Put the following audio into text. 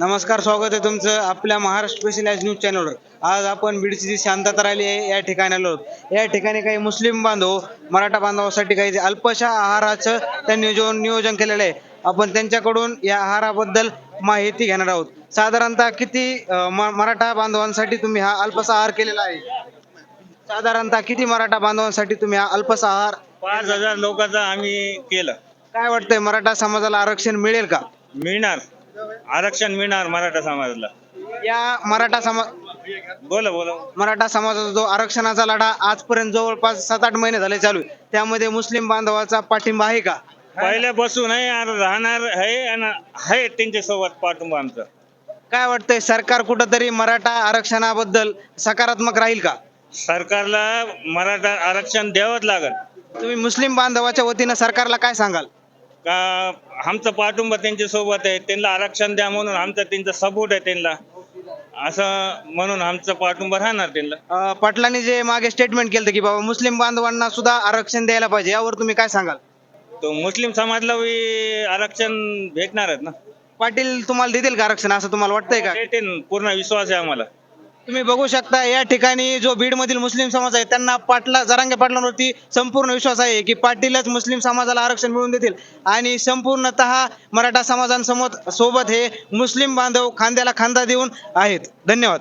नमस्कार स्वागत आहे तुमचं आपल्या महाराष्ट्र स्पेशलाइज न्यूज चॅनलवर आज आपण बीडची जी शांतता राहिली आहे या ठिकाणी आलो या ठिकाणी काही मुस्लिम बांधव मराठा बांधवासाठी काही अल्पशा आहाराचं त्यांनी नियोजन नियोजन केलेलं आहे आपण त्यांच्याकडून या आहाराबद्दल माहिती घेणार आहोत. साधारणतः किती मराठा बांधवांसाठी तुम्ही हा अल्पसा आहार केलेला आहे? साधारणतः किती मराठा बांधवांसाठी तुम्ही हा अल्पसा आहार पाच हजार लोकांचं आम्ही केलं. काय वाटतंय मराठा समाजाला आरक्षण मिळेल का? मिळणार. आरक्षण मिळणार मराठा समाजाला. या मराठा समाज बोला बोला. मराठा समाजाचा जो आरक्षणाचा लढा आजपर्यंत जवळपास सात आठ महिने झाले चालू आहे. त्यामध्ये मुस्लिम बांधवाचा पाठिंबा आहे का? पहिल्यापासून आहे आणि राहणार आहे आणि आहे त्यांच्यासोबत पाठिंबा आमचं. काय वाटतंय सरकार कुठंतरी मराठा आरक्षणाबद्दल सकारात्मक राहील का? सरकारला मराठा आरक्षण द्यावंच लागल. तुम्ही मुस्लिम बांधवाच्या वतीनं सरकारला काय सांगाल? का आमचं पाठिंबा त्यांच्यासोबत आहे त्यांना आरक्षण द्या म्हणून आमचा त्यांचा सपोर्ट आहे त्यांना. असं म्हणून आमचं पाठिंबा राहणार त्यांना. अं, पाटलांनी जे मागे स्टेटमेंट केलं की बाबा मुस्लिम बांधवांना सुद्धा आरक्षण द्यायला पाहिजे यावर तुम्ही काय सांगाल? तो मुस्लिम समाजला बी आरक्षण भेटणारच ना. पाटील तुम्हाला देतील का आरक्षण असं तुम्हाला वाटतंय का? पूर्ण विश्वास आहे आम्हाला. तुम्ही बघू शकता या ठिकाणी जो बीड मधील मुस्लिम समाज आहे त्यांना पाटला जरांगे पाटलांवरती संपूर्ण विश्वास आहे की पाटीलच मुस्लिम समाजाला आरक्षण मिळवून देतील. आणि संपूर्णतः मराठा समाजांसमोर सोबत हे मुस्लिम बांधव खांद्याला खांदा देऊन आहेत. धन्यवाद.